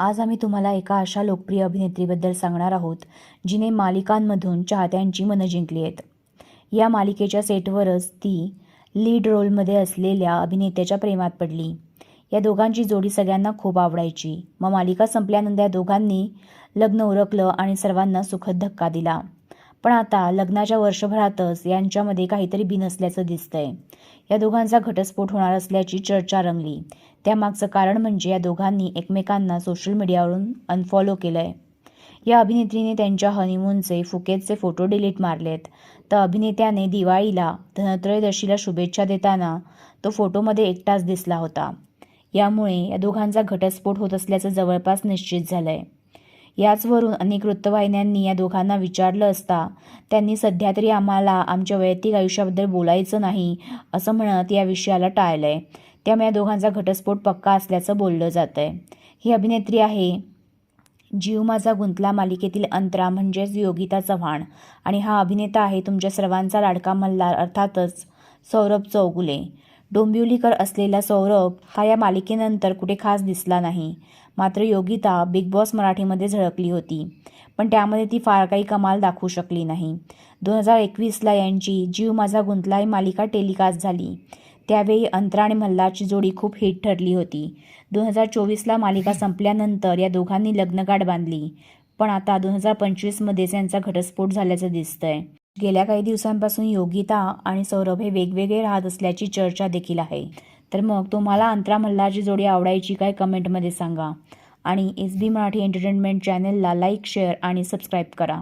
आज आम्ही तुम्हाला एका अशा लोकप्रिय अभिनेत्रीबद्दल सांगणार आहोत जिने मालिकांमधून चाहत्यांची मनं जिंकली आहेत. या मालिकेच्या सेटवरच ती लीड रोलमध्ये असलेल्या अभिनेत्याच्या प्रेमात पडली. या दोघांची जोडी सगळ्यांना खूप आवडायची. मग मालिका संपल्यानंतर या दोघांनी लग्न उरकलं आणि सर्वांना सुखद धक्का दिला. पण आता लग्नाच्या वर्षभरातच यांच्यामध्ये काहीतरी बिनसल्याचं दिसतंय. या दोघांचा घटस्फोट होणार असल्याची चर्चा रंगली. त्यामागचं कारण म्हणजे या दोघांनी एकमेकांना सोशल मीडियावरून अनफॉलो केलंय. या अभिनेत्रीने त्यांच्या हनीमूनचे फुकेतचे फोटो डिलीट मारलेत. तर अभिनेत्याने दिवाळीला धनत्रयोदशीला शुभेच्छा देताना तो फोटोमध्ये एकटाच दिसला होता. यामुळे या दोघांचा घटस्फोट होत असल्याचं जवळपास निश्चित झालंय. याचवरून अनेक वृत्तवाहिन्यांनी या दोघांना विचारलं असता त्यांनी सध्या तरी आम्हाला आमच्या वैयक्तिक आयुष्याबद्दल बोलायचं नाही असं म्हणत या विषयाला टाळलंय. त्यामुळे या दोघांचा घटस्फोट पक्का असल्याचं बोललं जातंय. ही अभिनेत्री आहे. जीव माझा गुंतला मालिकेतील अंतरा म्हणजेच योगिता चव्हाण आणि हा अभिनेता आहे तुमच्या सर्वांचा लाडका मल्हार अर्थातच सौरभ चौगुले. डोंबिवलीकर असलेला सौरभ हा या मालिकेनंतर कुठे खास दिसला नाही. मात्र योगिता बिग बॉस मराठीमध्ये झळकली होती. पण त्यामध्ये ती फार काही कमाल दाखवू शकली नाही. दोन हजार एकवीसला यांची जीव माझा गुंतला ही मालिका टेलिकास्ट झाली. त्यावेळी अंतरा आणि मल्हारची जोडी खूप हिट ठरली होती. दोन हजार चोवीसला मालिका संपल्यानंतर या दोघांनी लग्नगाठ बांधली. पण आता दोन हजार पंचवीसमध्येच यांचा घटस्फोट झाल्याचं दिसतंय. गेल्या काही दिवसांपासून योगिता आणि सौरभ हे वेगवेगळे राहत असल्याची चर्चा देखील आहे. तर मग तुम्हाला अंतरा मल्हारची जोडी आवडायची काय कमेंटमध्ये सांगा. आणि एस बी मराठी एंटरटेनमेंट चॅनलला लाईक शेअर आणि सबस्क्राईब करा.